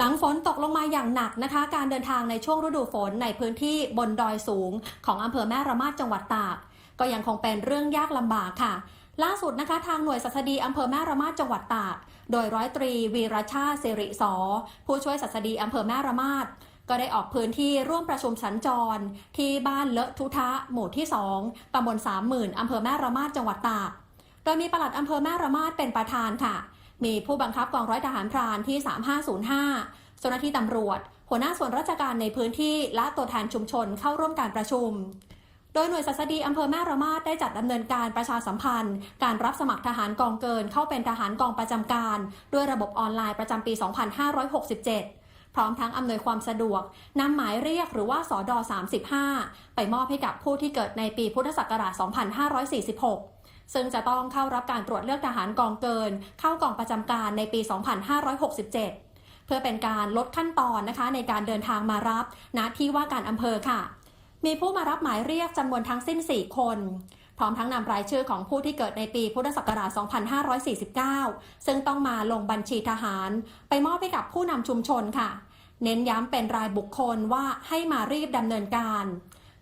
หลังฝนตกลงมาอย่างหนักนะคะ การเดินทางในช่วงฤดูฝนในพื้นที่บนดอยสูง ของอำเภอแม่ระมาดจังหวัดตาก ก็ยังคงเป็นเรื่องยากลำบากค่ะ ล่าสุดนะคะ ทางหน่วยสัสดีอำเภอแม่ระมาดจังหวัดตาก โดยร้อยตรีวีรชาติสิริสอผู้ช่วยสัสดีอำเภอแม่ระมาดก็ได้ออกพื้นที่ร่วมประชุมสัญจร ที่บ้านเลอะทุทะ หมู่ที่ 2ตำบลสามหมื่นอำเภอแม่ระมาดจังหวัดตาก โดยมีปลัดอำเภอแม่ระมาดเป็นประธานค่ะ มีผู้บังคับกองร้อยทหารพรานที่ 3505เจ้าหน้าที่ตำรวจ หัวหน้าส่วนราชการในพื้นที่และตัวแทนชุมชนเข้าร่วมการประชุม โดยหน่วยสัสดีอำเภอแม่ระมาดได้จัดดำเนินการประชาสัมพันธ์ การรับสมัครทหารกองเกินเข้าเป็นทหารกองประจำการ ด้วยระบบออนไลน์ประจำปี 2567พร้อมทั้งอำนวยความสะดวกนำหมายเรียกหรือว่าสอดอ35 ไปมอบให้กับผู้ที่เกิดในปีพุทธศักราช 2546 ซึ่งจะต้องเข้ารับการตรวจเลือกทหารกองเกิน เข้ากองประจำการในปี 2567 เพื่อเป็นการลดขั้นตอนนะคะ ในการเดินทางมารับณที่ว่าการอำเภอค่ะ มีผู้มารับหมายเรียกจำนวนทั้งสิ้น 4 คนพร้อมทั้งนำรายชื่อของผู้ที่เกิดในปีพุทธศักราช 2549 ซึ่งต้องมาลงบัญชีทหาร ไปมอบให้กับผู้นำชุมชนค่ะ เน้นย้ำเป็นรายบุคคลว่าให้มารีบดำเนินการ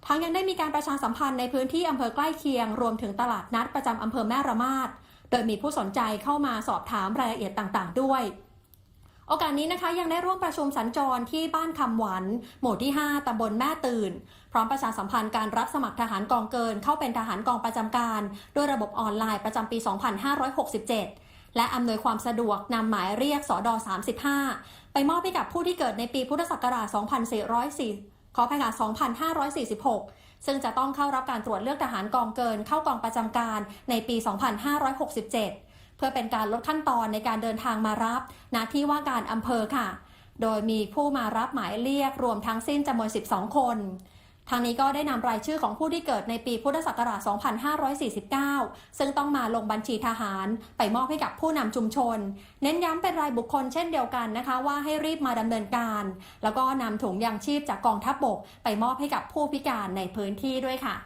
ทั้งยังได้มีการประชาสัมพันธ์ในพื้นที่อำเภอใกล้เคียง รวมถึงตลาดนัดประจำอำเภอแม่ระมาดโดยมีผู้สนใจเข้ามาสอบถามรายละเอียดต่างๆ ด้วย โอกาสนี้นะคะยังได้ร่วมประชุมสัญจรที่บ้านคำหวัน หมู่ที่ 5ตำบลแม่ตื่น พร้อมประชาสัมพันธ์การรับสมัครทหารกองเกิน เข้าเป็นทหารกองประจำการด้วยระบบออนไลน์ประจำปี 2567และอำนวยความสะดวกนำหมายเรียกสอดอ35 ไปมอบให้กับผู้ที่เกิดในปีพุทธศักราช 2404 ขออภัยค่ะ2546 ซึ่งจะต้องเข้ารับการตรวจเลือกทหารกองเกินเข้ากองประจำการในปี 2567 เพื่อเป็นการลดขั้นตอนในการเดินทางมารับณที่ว่าการอำเภอค่ะ โดยมีผู้มารับหมายเรียกรวมทั้งสิ้นจำนวน 12 คน ทางนี้ก็ได้นำรายชื่อของผู้ที่เกิดในปีพุทธศักราช 2549 ซึ่งต้องมาลงบัญชีทหาร ไปมอบให้กับผู้นำชุมชน เน้นย้ำเป็นรายบุคคลเช่นเดียวกันนะคะ ว่าให้รีบมาดำเนินการ แล้วก็นำถุงยางชีพจากกองทัพบกไปมอบให้กับผู้พิการในพื้นที่ด้วยค่ะ